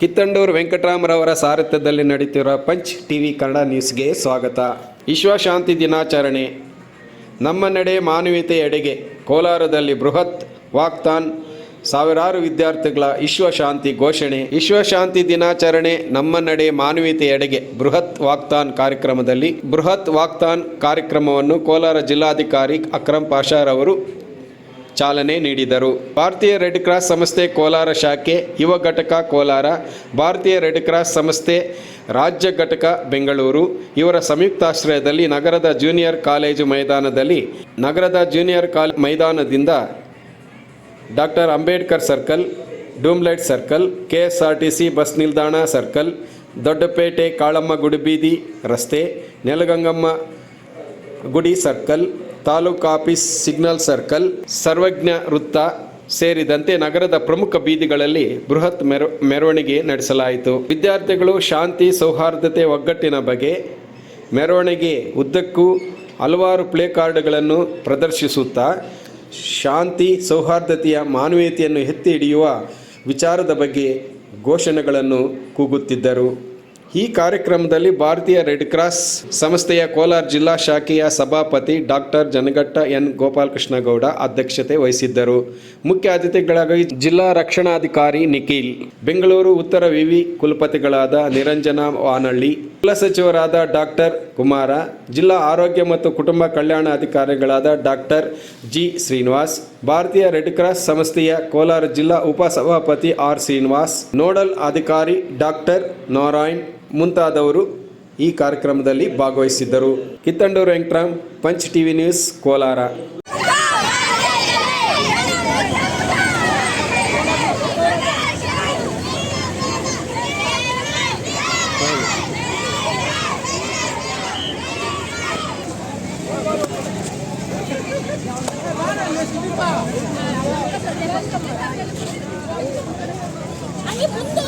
ಕಿತ್ತಂಡೂರು ವೆಂಕಟರಾಮರವರ ಸಾರಥ್ಯದಲ್ಲಿ ನಡೆಯುತ್ತಿರುವ punch TV Kannada ನ್ಯೂಸ್ಗೆ ಸ್ವಾಗತ. ವಿಶ್ವಶಾಂತಿ ದಿನಾಚರಣೆ. ನಮ್ಮ ನಡೆ ಮಾನವೀಯತೆಯೆಡೆಗೆ ಕೋಲಾರದಲ್ಲಿ ಬೃಹತ್ ವಾಕ್ತಾನ್. ಸಾವಿರಾರು ವಿದ್ಯಾರ್ಥಿಗಳ ವಿಶ್ವಶಾಂತಿ ಘೋಷಣೆ. ವಿಶ್ವಶಾಂತಿ ದಿನಾಚರಣೆ ನಮ್ಮ ನಡೆ ಮಾನವೀಯತೆಯೆಡೆಗೆ ಬೃಹತ್ ವಾಕ್ತಾನ್ ಕಾರ್ಯಕ್ರಮದಲ್ಲಿ ಬೃಹತ್ ವಾಕ್ತಾನ್ ಕಾರ್ಯಕ್ರಮವನ್ನು ಕೋಲಾರ ಜಿಲ್ಲಾಧಿಕಾರಿ ಅಕ್ರಮ್ ಪಾಷಾರವರು ಚಾಲನೆ ನೀಡಿದರು. ಭಾರತೀಯ ರೆಡ್ ಕ್ರಾಸ್ ಸಂಸ್ಥೆ ಕೋಲಾರ ಶಾಖೆ, ಯುವ ಘಟಕ ಕೋಲಾರ, ಭಾರತೀಯ ರೆಡ್ ಕ್ರಾಸ್ ಸಂಸ್ಥೆ ರಾಜ್ಯ ಘಟಕ ಬೆಂಗಳೂರು, ಇವರ ಸಂಯುಕ್ತಾಶ್ರಯದಲ್ಲಿ ನಗರದ ಜೂನಿಯರ್ ಕಾಲೇಜು ಮೈದಾನದಲ್ಲಿ, ನಗರದ ಜೂನಿಯರ್ ಕಾಲ್, ಮೈದಾನದಿಂದ doctor Ambedkar circle, doom light circle K bus ನಿಲ್ದಾಣ ಸರ್ಕಲ್, ದೊಡ್ಡಪೇಟೆ, ಕಾಳಮ್ಮ ಗುಡಿಬೀದಿ ರಸ್ತೆ, ನೆಲಗಂಗಮ್ಮ ಗುಡಿ circle taluk office signal circle, Sarvajna ವೃತ್ತ ಸೇರಿದಂತೆ ನಗರದ ಪ್ರಮುಖ ಬೀದಿಗಳಲ್ಲಿ ಬೃಹತ್ ಮೆರ, ಮೆರವಣಿಗೆ ನಡೆಸಲಾಯಿತು. ವಿದ್ಯಾರ್ಥಿಗಳು ಶಾಂತಿ, ಸೌಹಾರ್ದತೆ, ಒಗ್ಗಟ್ಟಿನ ಬಗ್ಗೆ ಮೆರವಣಿಗೆ ಉದ್ದಕ್ಕೂ ಹಲವಾರು ಪ್ಲೇ ಕಾರ್ಡ್ಗಳನ್ನು ಪ್ರದರ್ಶಿಸುತ್ತಾ, ಶಾಂತಿ, ಸೌಹಾರ್ದತೆಯ ಮಾನವೀಯತೆಯನ್ನು ಎತ್ತಿ ಹಿಡಿಯುವ ವಿಚಾರದ ಬಗ್ಗೆ ಘೋಷಣೆಗಳನ್ನು ಕೂಗುತ್ತಿದ್ದರು. ಈ ಕಾರ್ಯಕ್ರಮದಲ್ಲಿ ಭಾರತೀಯ ರೆಡ್ ಕ್ರಾಸ್ ಸಂಸ್ಥೆಯ ಕೋಲಾರ ಜಿಲ್ಲಾ ಶಾಖೆಯ ಸಭಾಪತಿ ಡಾಕ್ಟರ್ ಜನಗಟ್ಟ ಎನ್ ಗೋಪಾಲಕೃಷ್ಣ ಗೌಡ ಅಧ್ಯಕ್ಷತೆ ವಹಿಸಿದ್ದರು. ಮುಖ್ಯ ಅತಿಥಿಗಳಾಗಿ ಜಿಲ್ಲಾ ರಕ್ಷಣಾಧಿಕಾರಿ ನಿಖಿಲ್, ಬೆಂಗಳೂರು ಉತ್ತರ ವಿವಿ ಕುಲಪತಿಗಳಾದ ನಿರಂಜನ ವಾನಳ್ಳಿ, ಕುಲ ಸಚಿವರಾದ ಡಾಕ್ಟರ್ ಕುಮಾರ, ಜಿಲ್ಲಾ ಆರೋಗ್ಯ ಮತ್ತು ಕುಟುಂಬ ಕಲ್ಯಾಣ ಅಧಿಕಾರಿಗಳಾದ ಡಾಕ್ಟರ್ ಜಿ ಶ್ರೀನಿವಾಸ್, ಭಾರತೀಯ ರೆಡ್ ಕ್ರಾಸ್ ಸಂಸ್ಥೆಯ ಕೋಲಾರ ಜಿಲ್ಲಾ ಉಪಸಭಾಪತಿ ಆರ್ ಶ್ರೀನಿವಾಸ್, ನೋಡಲ್ ಅಧಿಕಾರಿ ಡಾಕ್ಟರ್ ನಾರಾಯಣ್ ಮುಂತಾದವರು ಈ ಕಾರ್ಯಕ್ರಮದಲ್ಲಿ ಭಾಗವಹಿಸಿದ್ದರು. Kittandur Venkataram Punch TV news Kolar. ಹಂಗೆ ಮುಂದೆ ಹೋಗ್ತಾ ಇದ್ರೆ